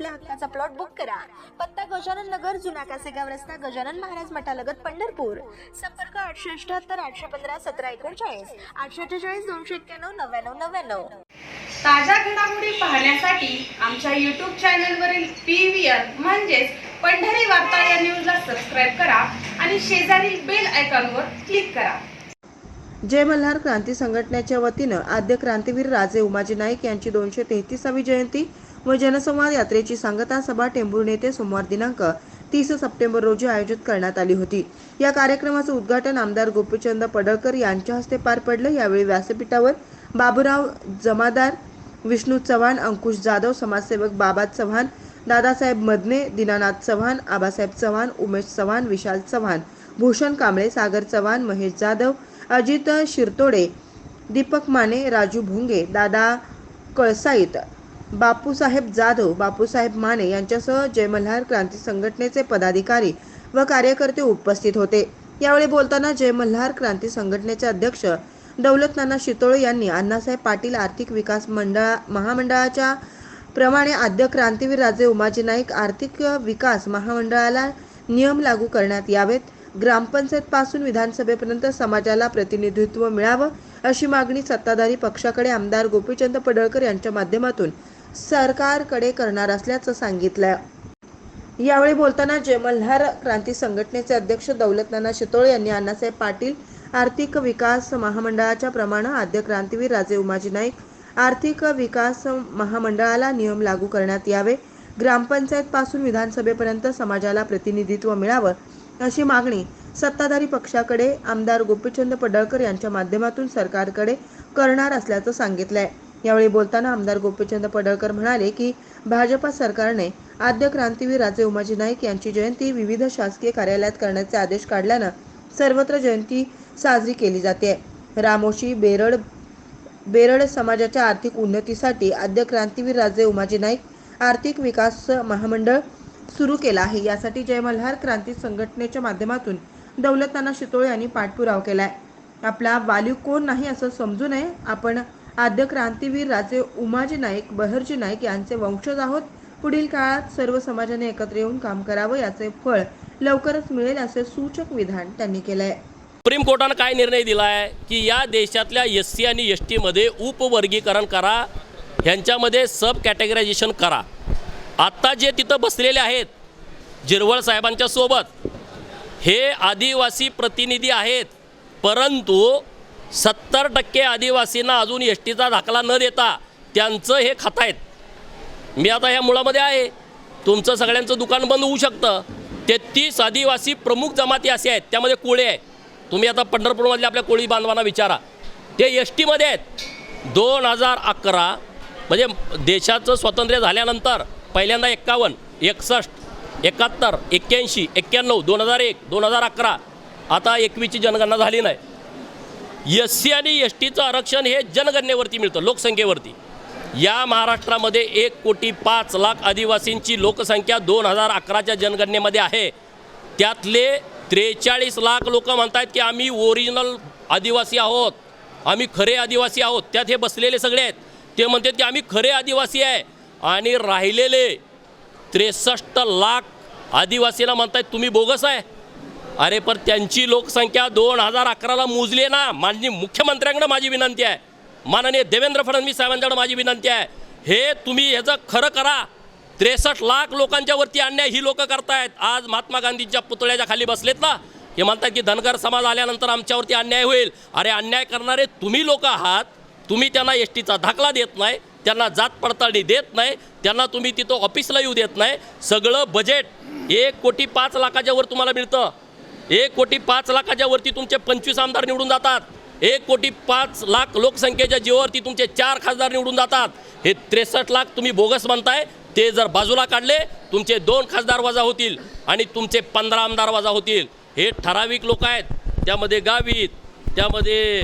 आपल्या हक्काचा plot book करा. पत्ता गजानन नगर जुना कासेगाव रस्ता गजानन महाराज मठालगत पंढरपूर. संपर्क आठशे अठ्याहत्तर आठशे पंधरा सतरा एकोणचाळीस. आठशे अठ्ठेचाळीस दोनशे एक्क्याण्णव नव्याण्णव नव्याण्णव. ताज्या घडामोडी पाहण्यासाठी आमच्या यूट्यूब चॅनलवरील पी व्ही आर म्हणजेच पंढरी वार्ता या न्यूजला सबस्क्राईब करा आणि शेजारील बेल आयकॉनवर क्लिक करा. जय मल्हार क्रांती संघटनेच्या वतीनं आद्य क्रांतीवीर राजे उमाजी नाईक यांची दोनशे तेहतीसावी जयंती व जनसंवाद यात्रेची सांगता सभा टेंभुर्णी येथे सोमवार दिनांक तीस सप्टेंबर रोजी आयोजित करण्यात आली होती. या कार्यक्रमाचं उद्घाटन आमदार गोपीचंद पडळकर यांच्या हस्ते पार पडलं. यावेळी व्यासपीठावर बाबूराव जमादार विष्णू चव्हाण अंकुश जाधव समाजसेवक बाबा चव्हाण दादासाहेब मदने दीनानाथ चव्हाण आबासाहेब चव्हाण उमेश चव्हाण विशाल चव्हाण भूषण कांबळे सागर चव्हाण महेश जाधव अजित शिरतोडे दीपक माने राजू भोंगे दादा कळसाईत बापूसाहेब जाधव बापूसाहेब माने यांच्यासह जयमल्हार क्रांती संघटनेचे पदाधिकारी व कार्यकर्ते उपस्थित होते. यावेळी बोलताना जयमल्हार क्रांती संघटनेचे अध्यक्ष दौलत नाना शितोळे यांनी अण्णासाहेब पाटील आर्थिक विकास मंडळा महामंडळाच्या प्रमाणे आद्य क्रांतीवीर राजे उमाजी नाईक आर्थिक विकास महामंडळाला नियम लागू करण्यात यावेत. ग्रामपंचायत पासून विधानसभेपर्यंत समाजाला प्रतिनिधित्व मिळावं अशी मागणी सत्ताधारी पक्षाकडे आमदार गोपीचंद पडळकर यांच्या माध्यमातून सरकारकडे करणार असल्याचं सांगितलं यावेळी बोलताना जय मल्हार क्रांती संघटनेचे अध्यक्ष दौलत नाना शितोळे यांनी अण्णासाहेब पाटील आर्थिक विकास महामंडळाच्या प्रमाणे आद्य क्रांतीवीर राजे उमाजी नाईक आर्थिक विकास महामंडळाला नियम लागू करण्यात यावे ग्रामपंचायत पासून विधानसभेपर्यंत समाजाला प्रतिनिधित्व मिळावं अशी मागणी सत्ताधारी पक्षाकडे आमदार गोपीचंद पडळकर यांच्या माध्यमातून सरकारकडे करणार असल्याचं सांगितलंय. यावेळी बोलताना आमदार गोपीचंद पडळकर म्हणाले की भाजपा सरकारने आद्य क्रांतीवीर राजे उमाजी नाईक यांची जयंती विविध शासकीय कार्यालयात करण्याचे आदेश काढल्यानं सर्वत्र जयंती साजरी केली जाते. रामोशी बेरड बेरड समाजाच्या आर्थिक उन्नतीसाठी आद्य क्रांतीवीर राजे उमाजी नाईक आर्थिक विकास महामंडळ सुरू केला आहे. यासाठी जय मल्हार क्रांती संघटनेच्या माध्यमातून दौलताना शितोळे यांनी पाठपुराव केलाय. आपला वालीव कोण नाही असं समजू नये आपण आद्य क्रांतीवीर राजे उमाजी नाईक बहरजी नाईक यांचे वंशज आहोत. पुढील काळात सर्व समाजाने एकत्र येऊन काम करावं याचे फळ लवकरच मिळेल असे सूचक विधान त्यांनी केलंय. सुप्रीम कोर्टानं काय निर्णय दिला आहे की या देशातल्या एस सी आणि एस टीमध्ये उपवर्गीकरण करा. ह्यांच्यामध्ये सब कॅटेगरायझेशन करा. आत्ता जे तिथं बसलेले आहेत जिरवळ साहेबांच्या सोबत हे आदिवासी प्रतिनिधी आहेत. परंतु सत्तर टक्के आदिवासींना अजून एस टीचा दाखला न देता त्यांचं हे खात आहेत. मी आता ह्या मुळामध्ये आहे. तुमचं सगळ्यांचं दुकान बंद होऊ शकतं. तेहतीस आदिवासी प्रमुख जमाती असे आहेत. त्यामध्ये कोळी आहे. तुम्ही आता पंढरपूरमधल्या आपल्या कोळी बांधवांना विचारा. ते एस टीमध्ये आहेत. दोन हजार अकरा म्हणजे देशाचं स्वातंत्र्य झाल्यानंतर पहिल्यांदा एक्कावन्न एकसष्ट एकाहत्तर एक्क्याऐंशी एक्क्याण्णव दोन हजार एक दोन हजार अकरा. आता एकवीसची जनगणना झाली नाही. एस सी आणि एस टीचं आरक्षण हे जनगणनेवरती मिळतं लोकसंख्येवरती. या महाराष्ट्रामध्ये एक कोटी पाच लाख आदिवासींची लोकसंख्या दोन हजार अकराच्या जनगणनेमध्ये आहे. त्यातले त्रेचाळीस लाख लोक म्हणतात की आम्ही ओरिजिनल आदिवासी आहोत आम्ही खरे आदिवासी आहोत. त्यात हे बसलेले सगळे आहेत. ते म्हणतात की आम्ही खरे आदिवासी आहे. आणि राहिलेले त्रेसष्ट लाख आदिवासीला म्हणतायत तुम्ही बोगस आहे. अरे पण त्यांची लोकसंख्या दोन हजार अकराला मोजली आहे ना. माननीय मुख्यमंत्र्यांकडे माझी विनंती आहे. माननीय देवेंद्र फडणवीस साहेबांच्याकडे माझी विनंती आहे. हे तुम्ही ह्याचं खरं करा. त्रेसष्ट लाख लोकांच्या वरती अन्याय ही लोक करतायत. आज महात्मा गांधींच्या पुतळ्याच्या खाली बसलेत ना. हे म्हणतात की धनगर समाज आल्यानंतर आमच्यावरती अन्याय होईल. अरे अन्याय करणारे तुम्ही लोक आहात. तुम्ही त्यांना एस टीचा दाखला देत नाही. त्यांना जात पडताळणी देत नाही. त्यांना तुम्ही तिथं ऑफिसला येऊ देत नाही. सगळं बजेट एक कोटी पाच लाखाच्या वर तुम्हाला मिळतं. एक कोटी पाच लाखाच्या वरती तुमचे पंचवीस आमदार निवडून जातात. एक कोटी पाच लाख लोकसंख्येच्या जीवावरती तुमचे चार खासदार निवडून जातात. हे त्रेसष्ट लाख तुम्ही बोगस म्हणताय ते जर बाजूला काढले तुमचे दोन खासदार वजा होतील आणि तुमचे पंधरा आमदार वजा होतील. हे ठराविक लोक आहेत. त्यामध्ये गावीत त्यामध्ये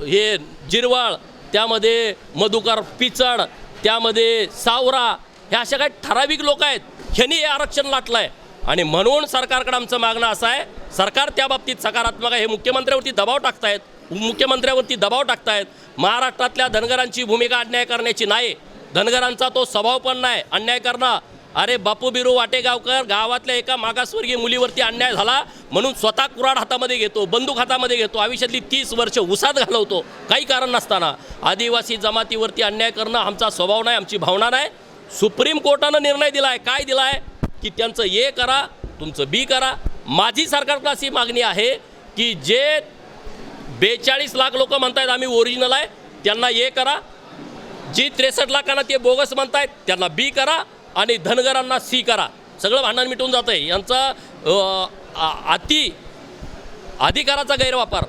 हे जिरवाळ त्यामध्ये मधुकर पिचड त्यामध्ये सावरा हे अशा काही ठराविक लोक आहेत. ह्यांनी हे आरक्षण लाटलं आहे आणि म्हणून सरकारकडे आमचं मागणं असं आहे सरकार त्या बाबतीत सकारात्मक आहे. हे मुख्यमंत्र्यावरती दबाव टाकतायत. मुख्यमंत्र्यावरती दबाव टाकतायत. महाराष्ट्रातल्या धनगरांची भूमिका अन्याय करण्याची नाही. धनगरांचा तो स्वभाव पण नाही. अन्याय करणं अरे बापू बिरू वाटेगावकर गावातल्या एका मागासवर्गीय मुलीवरती अन्याय झाला म्हणून स्वतः कुराड हातामध्ये घेतो बंदूक हातामध्ये घेतो आयुष्यातली तीस वर्ष उसात घालवतो काही कारण नसताना. आदिवासी जमातीवरती अन्याय करणं आमचा स्वभाव नाही आमची भावना नाही. सुप्रीम कोर्टानं निर्णय दिला आहे काय दिला आहे की त्यांचं ए करा तुमचं बी करा. माझी सरकारकडं अशी मागणी आहे की जे बेचाळीस लाख लोक म्हणतायत आम्ही ओरिजिनल आहे त्यांना ए करा. जी त्रेसष्ट लाखांना ते बोगस म्हणतायत त्यांना बी करा आणि धनगरांना सी करा. सगळं भांडण मिटून जातं आहे यांचा आ- अति अधिकाराचा गैरवापर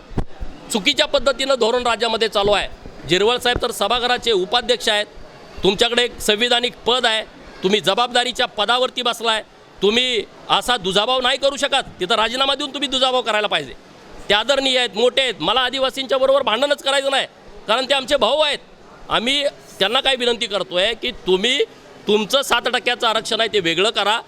चुकीच्या पद्धतीनं धोरण राज्यामध्ये चालू आहे. जिरवळ साहेब तर सभागृहाचे उपाध्यक्ष आहेत. तुमच्याकडे एक संविधानिक पद आहे. तुम्ही जबाबदारीच्या पदावरती बसलाय तुम्ही असा दुजाभाव नाही करू शकत तिथं राजीनामा देऊन तुम्ही दुजाभाव करायला पाहिजे. ते आदरणीय आहेत मोठे आहेत मला आदिवासींच्या बरोबर भांडणच करायचं नाही कारण ते आमचे भाऊ आहेत. आम्ही त्यांना काय विनंती करतो आहे की तुम्ही तुमचं सात टक्क्याचं आरक्षण आहे ते वेगळं करा.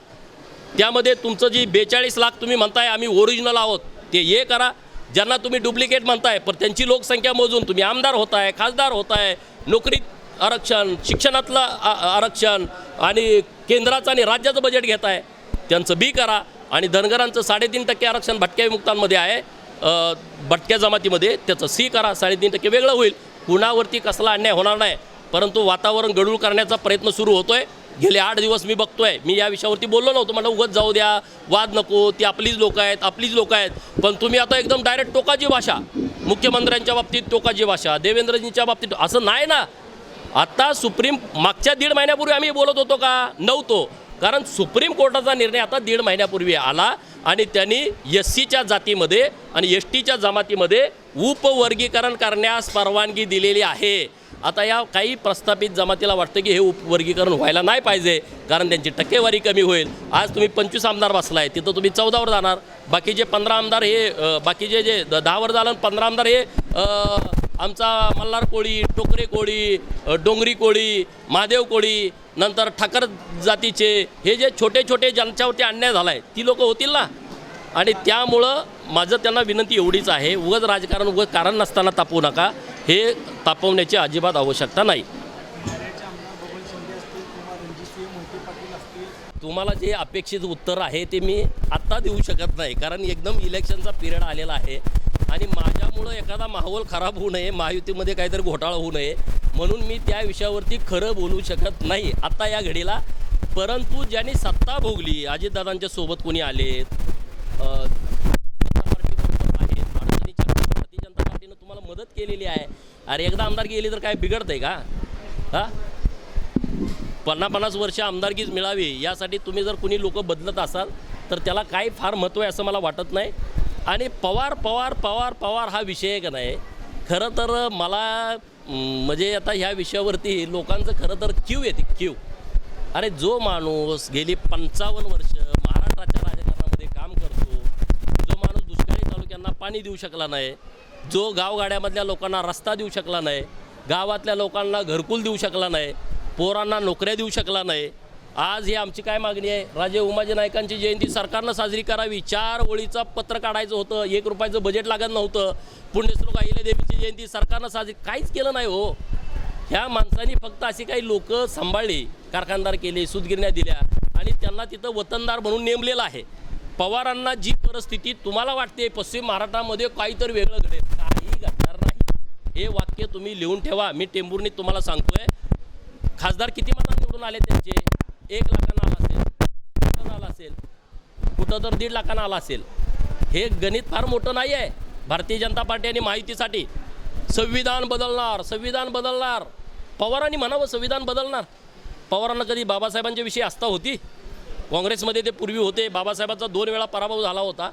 त्यामध्ये तुमचं जी बेचाळीस लाख तुम्ही म्हणताय आम्ही ओरिजिनल आहोत ते हे करा. ज्यांना तुम्ही डुप्लिकेट म्हणताय पण त्यांची लोकसंख्या मोजून तुम्ही आमदार होताय खासदार होताय नोकरीत आरक्षण शिक्षणातलं आ- आरक्षण आणि केंद्राचं आणि राज्याचं बजेट घेताय त्यांचं बी करा आणि धनगरांचं साडेतीन टक्के आरक्षण भटक्या विमुक्तांमध्ये आहे. भटक्या जमातीमध्ये त्याचं सी करा साडेतीन टक्के वेगळं होईल. कुणावरती कसला अन्याय होणार नाही. परंतु वातावरण गडूळ करण्याचा प्रयत्न सुरू होतोय. गेले आठ दिवस मी बघतोय. मी या विषयावरती बोललो नव्हतो. मला उगत जाऊ द्या. वाद नको. ती आपलीच लोकं आहेत. आपलीच लोक आहेत. पण तुम्ही आता एकदम डायरेक्ट टोकाची भाषा. मुख्यमंत्र्यांच्या बाबतीत टोकाची भाषा. देवेंद्रजींच्या बाबतीत असं नाही ना. आता सुप्रीम मागच्या दीड महिन्यापूर्वी आम्ही बोलत होतो का? नव्हतो. कारण सुप्रीम कोर्टाचा निर्णय आता दीड महिन्यापूर्वी आला आणि त्यांनी एस सीच्या जातीमध्ये आणि एस टीच्या जमातीमध्ये उपवर्गीकरण करण्यास परवानगी दिलेली आहे. आता या काही प्रस्थापित जमातीला वाटतं की हे उपवर्गीकरण व्हायला नाही पाहिजे कारण त्यांची टक्केवारी कमी होईल. आज तुम्ही पंचवीस आमदार बसलाय तिथं तुम्ही चौदावर जाणार. बाकीचे पंधरा आमदार हे बाकीचे जे द- दहावर झालं आणि पंधरा आमदार हे आमचा मल्हार कोळी टोकरे कोळी डोंगरी कोळी महादेव कोळी नंतर ठाकर जातीचे हे जे छोटे छोटे ज्यांच्यावरती अन्याय झाला आहे ती लोक होतील ना? आणि त्यामुळं माझं त्यांना विनंती एवढीच आहे उगच राजकारण उगत कारण नसताना तापवू नका हे तापवण्याची अजिबात आवश्यकता नाही. तुम्हाला जे अपेक्षित उत्तर आहे ते मी आत्ता देऊ शकत नाही कारण एकदम इलेक्शनचा पिरियड आलेला आहे. आणि माझ्यामुळं एखादा माहोल खराब होऊ नये महायुतीमध्ये काहीतरी घोटाळा होऊ नये म्हणून मी त्या विषयावरती खरं बोलू शकत नाही आत्ता या घडीला. परंतु ज्यांनी सत्ता भोगली अजितदादांच्या सोबत कोणी आलेत भारतीय जनता पार्टीनं तुम्हाला मदत केलेली आहे. अरे एकदा आमदार गेली तर काय बिघडतंय का? हा? पन्नास पन्नास वर्ष आमदारकीच मिळावी यासाठी तुम्ही जर कुणी लोक बदलत असाल तर त्याला काही फार महत्त्व आहे असं मला वाटत नाही. आणि पवार पवार पवार पवार हा विषय का नाही. खरं तर मला म्हणजे आता ह्या विषयावरती लोकांचं खरं तर क्यू येते क्यू. अरे जो माणूस गेली पंचावन्न वर्ष महाराष्ट्राच्या राजकारणामध्ये काम करतो जो माणूस दुष्काळी तालुक्यांना पाणी देऊ शकला नाही जो गावगाड्यामधल्या लोकांना रस्ता देऊ शकला नाही गावातल्या लोकांना घरकुल देऊ शकला नाही पोरांना नोकऱ्या देऊ शकला नाही आज ही आमची काय मागणी आहे? राजे उमाजी नायकांची जयंती सरकारनं साजरी करावी. चार ओळीचं पत्र काढायचं होतं. एक रुपयाचं बजेट लागत नव्हतं. पुण्यश्लोक अहिल्यादेवीची जयंती सरकारनं साजरी काहीच केलं नाही हो. ह्या माणसांनी फक्त अशी काही लोक सांभाळली कारखानदार केले सूतगिरण्या दिल्या आणि त्यांना तिथं वतनदार म्हणून नेमलेलं आहे. पवारांना जी परिस्थिती तुम्हाला वाटते पश्चिम महाराष्ट्रामध्ये काहीतरी वेगळं घडेल. काही घडणार नाही. हे वाक्य तुम्ही लिहून ठेवा. मी टेंबूरनी तुम्हाला सांगतोय. खासदार किती मतांनी निवडून आले त्यांचे? एक लाखांना आला असेल कुठं आला असेल कुठं तर दीड लाखांना आला असेल. हे गणित फार मोठं नाही आहे. भारतीय जनता पार्टी आणि माहितीसाठी संविधान बदलणार संविधान बदलणार. पवारांनी म्हणावं संविधान बदलणार. पवारांना कधी बाबासाहेबांच्या विषयी आस्था होती? काँग्रेसमध्ये ते पूर्वी होते. बाबासाहेबांचा दोन वेळा पराभव झाला होता.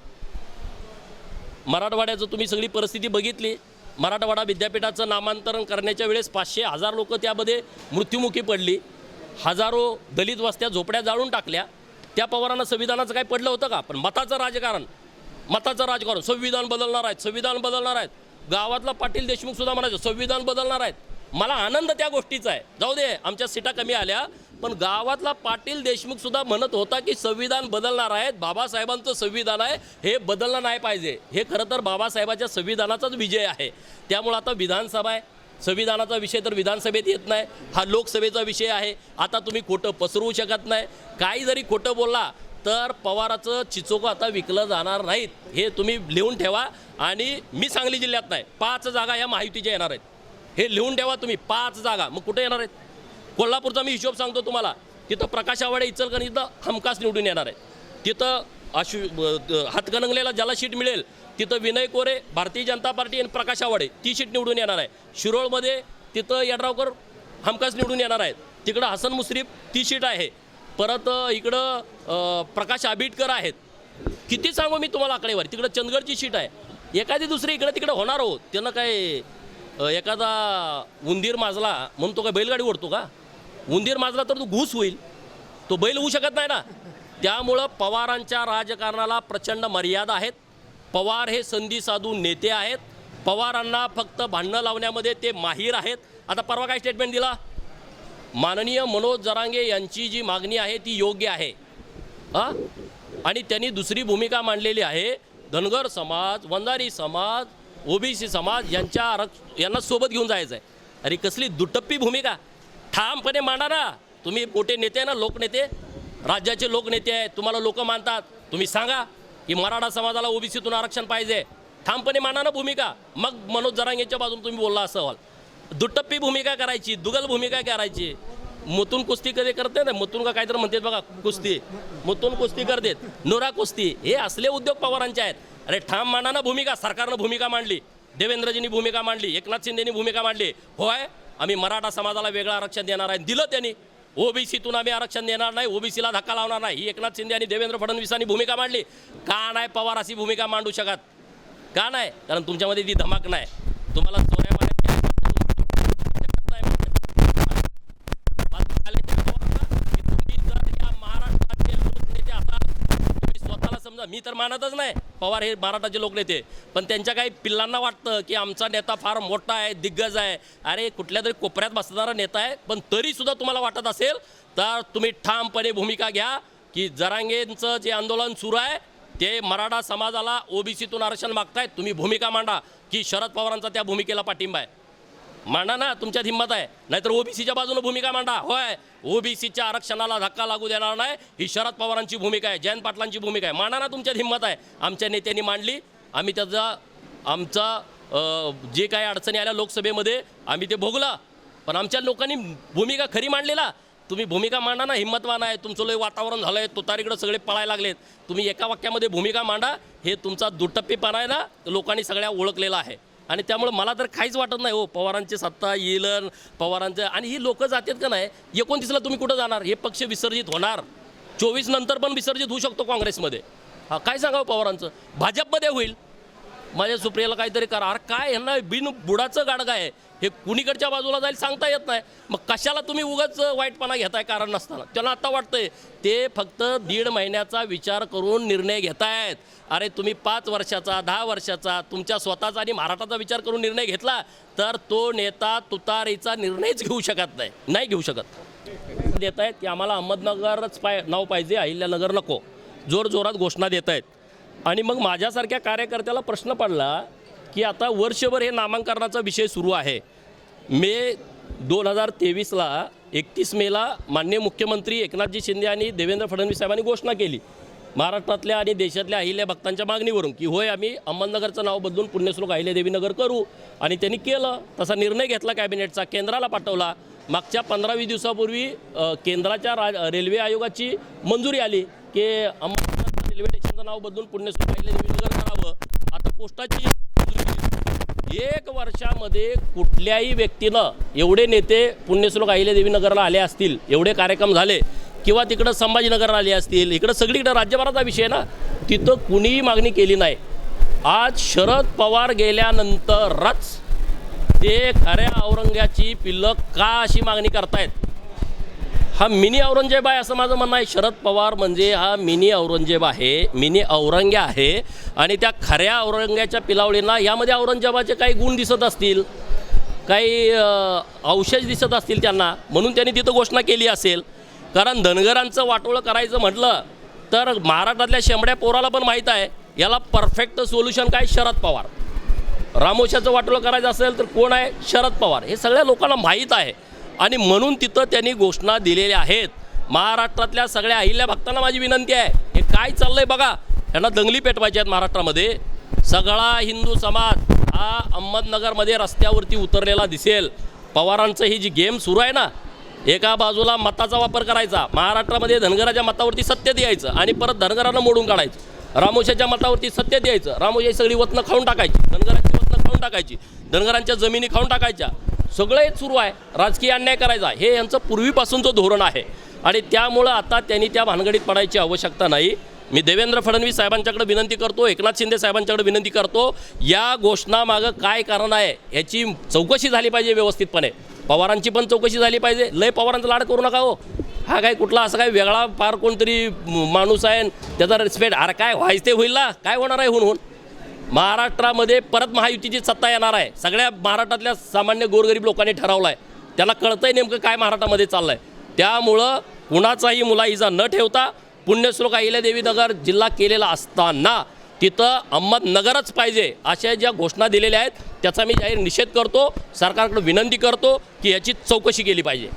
मराठवाड्याचं तुम्ही सगळी परिस्थिती बघितली. मराठवाडा विद्यापीठाचं नामांतरण करण्याच्या वेळेस पाचशे हजार लोक त्यामध्ये मृत्युमुखी पडली. हजारो दलित वस्त्या झोपड्या जाळून टाकल्या. त्या पवारांना संविधानाचं काय पडलं होतं का? पण मताचं राजकारण मताचं राजकारण संविधान बदलणार आहेत संविधान बदलणार आहेत. गावातला पाटील देशमुख सुद्धा म्हणायचं संविधान बदलणार आहेत. मला आनंद त्या गोष्टीचा आहे. जाऊ दे आमच्या सीटा कमी आल्या पण गावातला पाटील देशमुख सुद्धा म्हणत होता की संविधान बदलणार आहेत. बाबासाहेबांचं संविधान आहे हे बदललं नाही पाहिजे. हे खरं तर बाबासाहेबाच्या संविधानाचाच विजय आहे. त्यामुळं आता विधानसभा आहे. संविधानाचा विषय तर विधानसभेत येत नाही हा लोकसभेचा विषय आहे. आता तुम्ही खोटं पसरवू शकत नाही. काही जरी खोटं बोलला तर पवाराचं चिचोकं आता विकलं जाणार नाहीत. हे तुम्ही लिहून ठेवा आणि मी सांगली जिल्ह्यात नाही पाच जागा या महायुतीच्या येणार आहेत. हे लिहून ठेवा तुम्ही पाच जागा. मग कुठे येणार आहेत? कोल्हापूरचा मी हिशोब सांगतो तुम्हाला. तिथं प्रकाश आवाडे तिथं हमखास निवडून येणार आहे तिथं आशु ब- हातकणंगलेला ज्याला सीट मिळेल तिथं विनय कोरे भारतीय जनता पार्टी आणि प्रकाश आवाडे ती सीट निवडून येणार आहे. शिरोळमध्ये तिथं यड्रावकर हमखास निवडून येणार आहेत. तिकडं हसन मुश्रीफ ती सीट आहे. परत इकडं प्रकाश आबिटकर आहेत. किती सांगू मी तुम्हाला आकडेवारी? तिकडं चंदगडची सीट आहे. एखादी दुसरी इकडं तिकडं होणार हो. त्यांना काय एखादा उंदीर माजला म्हणून तो काय बैलगाडी ओढतो का? उंदीर माजला तर तो घूस होईल. तो बैल होऊ शकत नाही ना. त्यामुळं पवारांच्या राजकारणाला प्रचंड मर्यादा आहेत. पवार हे संधी साधू नेते आहेत. पवारांना फक्त भांडणं लावण्यामध्ये ते माहीर आहेत. आता परवा काय स्टेटमेंट दिला? माननीय मनोज जरांगे यांची जी मागणी आहे ती योग्य आहे. हां? आणि त्यांनी दुसरी भूमिका मांडलेली आहे. धनगर समाज वंजारी समाज ओबीसी समाज यांच्या आरक्ष यांना सोबत घेऊन जायचं आहे अरे कसली दुटप्पी भूमिका. ठामपणे मांडा ना. तुम्ही मोठे नेते आहे ना लोकनेते. राज्याचे लोकनेते आहेत तुम्हाला लोक मानतात. तुम्ही सांगा की मराठा समाजाला ओबीसीतून आरक्षण पाहिजे. ठामपणे माना ना भूमिका. मग मनोज जरांगेच्या बाजून तुम्ही बोलला असं दुटप्पी भूमिका करायची दुगल भूमिका करायची. मुतून कुस्ती कधी करते ना? मुतून का काहीतरी म्हणतात बघा कुस्ती. मुतून कुस्ती करतेत. नोरा कुस्ती. हे असले उद्योग पवारांचे आहेत. अरे ठाम मांडाना भूमिका. सरकारनं भूमिका मांडली. देवेंद्रजींनी भूमिका मांडली. एकनाथ शिंदेनी भूमिका मांडली. होय? आम्ही मराठा समाजाला वेगळं आरक्षण देणार आहे. दिलं त्यांनी. ओबीसीतून आम्ही आरक्षण देणार नाही ओबीसीला धक्का लावणार नाही. ही एकनाथ शिंदे आणि देवेंद्र फडणवीसांनी भूमिका मांडली. का नाही पवार अशी भूमिका मांडू शकत? का नाही? कारण तुमच्यामध्ये ती धमाक नाही. तुम्हाला चोऱ्या तुम्ही स्वतःला समजा मी तर मानतच नाही. पवार हे मराठाचे लोक नेते. पण त्यांच्या काही पिल्लांना वाटतं की आमचा नेता फार मोठा आहे दिग्गज आहे. अरे कुठल्या तरी कोपऱ्यात बसणारा नेता आहे पण तरीसुद्धा तुम्हाला वाटत असेल तर तुम्ही ठामपणे भूमिका घ्या की जरांगेंचं जे आंदोलन सुरू आहे ते मराठा समाजाला ओबीसीतून आरक्षण मागतायत तुम्ही भूमिका मांडा की शरद पवारांचा त्या भूमिकेला पाठिंबा आहे. मांडा ना तुमच्यात हिंमत आहे. नाहीतर ओबीसीच्या बाजूने भूमिका मांडा. होय ओबीसीच्या आरक्षणाला धक्का लागू देणार नाही. ही शरद पवारांची भूमिका आहे जयंत पाटलांची भूमिका आहे. मांडा ना तुमच्यात हिंमत आहे. आमच्या नेत्यांनी मांडली. आम्ही त्याचा आमचा जे काही अडचणी आल्या लोकसभेमध्ये आम्ही ते भोगला. पण आमच्या लोकांनी भूमिका खरी मांडलेला. तुम्ही भूमिका मांडा ना हिंमतवान आहे. तुमचं लय वातावरण झालं आहे तुतारीकडं सगळे पळायला लागलेत. तुम्ही एका वाक्यामध्ये भूमिका मांडा. हे तुमचा दुटप्पीपणा आहे ना लोकांनी सगळ्या ओळखलेला आहे. आणि त्यामुळे मला तर काहीच वाटत नाही हो पवारांची सत्ता येईल पवारांचं आणि ही लोक जातात का नाही एकोणतीसला तुम्ही कुठं जाणार? हे पक्ष विसर्जित होणार. चोवीस नंतर पण विसर्जित होऊ शकतो काँग्रेसमध्ये. हा काय सांगावं पवारांचं? भाजपमध्ये होईल. माझ्या सुप्रियाला काहीतरी करा. अरे काय यांना बिन बुडाचं गाडगं आहे? हे कुणीकडच्या बाजूला जाईल सांगता येत नाही. मग कशाला तुम्ही उगाच वाईटपणा घेताय कारण नसताना? त्यांना आता वाटतंय ते फक्त दीड महिन्याचा विचार करून निर्णय घेतायत. अरे तुम्ही पाच वर्षाचा दहा वर्षाचा तुमच्या स्वतःचा आणि महाराष्ट्राचा विचार करून निर्णय घेतला तर तो नेता तुतारीचा निर्णयच घेऊ शकत नाही. नाही घेऊ शकत. देत आहेत की आम्हाला अहमदनगरच पाय नाव पाहिजे अहिल्यानगर नको. जोर जोरात घोषणा देत आहेत आणि मग माझ्यासारख्या कार्यकर्त्याला प्रश्न पडला की आता वर्षभर हे नामांकनाचा विषय सुरू आहे. मे दोन हजार तेवीसला एकतीस मेला माननीय मुख्यमंत्री एकनाथजी शिंदे आणि देवेंद्र फडणवीस साहेबांनी घोषणा केली. महाराष्ट्रातल्या आणि देशातल्या अहिल्या भक्तांच्या मागणीवरून की होय आम्ही अहमदनगरचं नाव बदलून पुण्यश्लोक अहिल्यादेवीनगर करू. आणि त्यांनी केलं. तसा निर्णय घेतला कॅबिनेटचा केंद्राला पाठवला. मागच्या पंधरा वीस दिवसापूर्वी केंद्राच्या रा रेल्वे आयोगाची मंजुरी आली की अहमदनगर रेल्वे स्टेशनचं नाव बदलून पुण्यश्लोक अहिल्यादेवीनगर करावं आता पोस्टाची एक वर्षामध्ये कुठल्याही व्यक्तीनं एवढे नेते पुण्यश्लोक अहिल्यादेवी देवीनगरला आले असतील एवढे कार्यक्रम झाले किंवा तिकडं संभाजीनगरला आले असतील इकडं सगळीकडं राज्यभराचा विषय ना तिथं कुणीही मागणी केली नाही. आज शरद पवार गेल्यानंतरच ते खऱ्या औरंग्याची पिल्लं का अशी मागणी करतायत? हा मिनी औरंगजेब आहे असं माझं म्हणणं आहे. शरद पवार म्हणजे हा मिनी औरंगजेब आहे मिनी औरंग्या आहे आणि त्या खऱ्या औरंग्याच्या पिलावळींना यामध्ये औरंगजेबाचे काही गुण दिसत असतील काही अवशेष दिसत असतील त्यांना म्हणून त्यांनी तिथं घोषणा केली असेल. कारण धनगरांचं वाटोळं करायचं म्हटलं तर महाराष्ट्रातल्या शेंबड्या पोराला पण माहीत आहे याला परफेक्ट सोल्युशन काय? शरद पवार. रामोशाचं वाटोळं करायचं असेल तर कोण आहे? शरद पवार. हे सगळ्या लोकांना माहीत आहे. आणि म्हणून तिथं त्यांनी घोषणा दिलेल्या आहेत. महाराष्ट्रातल्या सगळ्या अहिल्या भक्तांना माझी विनंती आहे. हे काय चाललंय बघा. यांना दंगली पेटवायची आहेत महाराष्ट्रामध्ये. सगळा हिंदू समाज हा अहमदनगरमध्ये रस्त्यावरती उतरलेला दिसेल. पवारांचं ही जी गेम सुरू आहे ना एका बाजूला मताचा वापर करायचा. महाराष्ट्रामध्ये धनगराच्या मतावरती सत्य द्यायचं आणि परत धनगरांना मोडून काढायचं. रामोशाच्या मतावरती सत्य द्यायचं. रामोशाची सगळी वतनं खाऊन टाकायची. धनगरांची वतनं खाऊन टाकायची. धनगरांच्या जमिनी खाऊन टाकायच्या. सगळं हे सुरू आहे. राजकीय अन्याय करायचा हे यांचं पूर्वीपासूनचं धोरण आहे. आणि त्यामुळं आता त्यांनी त्या भानगडीत पडायची आवश्यकता नाही. मी देवेंद्र फडणवीस साहेबांच्याकडे विनंती करतो एकनाथ शिंदे साहेबांच्याकडे विनंती करतो या घोषणामागं काय कारण आहे याची चौकशी झाली पाहिजे व्यवस्थितपणे. पवारांची पण चौकशी झाली पाहिजे. लय पवारांचा लाड करू नका हो. हा काय कुठला असा काय वेगळा फार कोणतरी माणूस आहे त्याचा रिस्पेक्ट अरे काय व्हायचं ते होईल ना? काय होणार आहे होऊन महाराष्ट्रामध्ये परत महायुतीची सत्ता येणार आहे. सगळ्या महाराष्ट्रातल्या सामान्य गोरगरीब लोकांनी ठरवलं आहे त्याला कळतंय नेमकं काय महाराष्ट्रामध्ये चाललं आहे त्यामुळं कुणाचाही इजा न ठेवता पुण्यश्लोक अहिल्यादेवी नगर जिल्हा केलेला असताना तिथं अहमदनगरच पाहिजे अशा ज्या घोषणा दिलेल्या आहेत त्याचा मी जाहीर निषेध करतो. सरकारकडे विनंती करतो की याची चौकशी केली पाहिजे.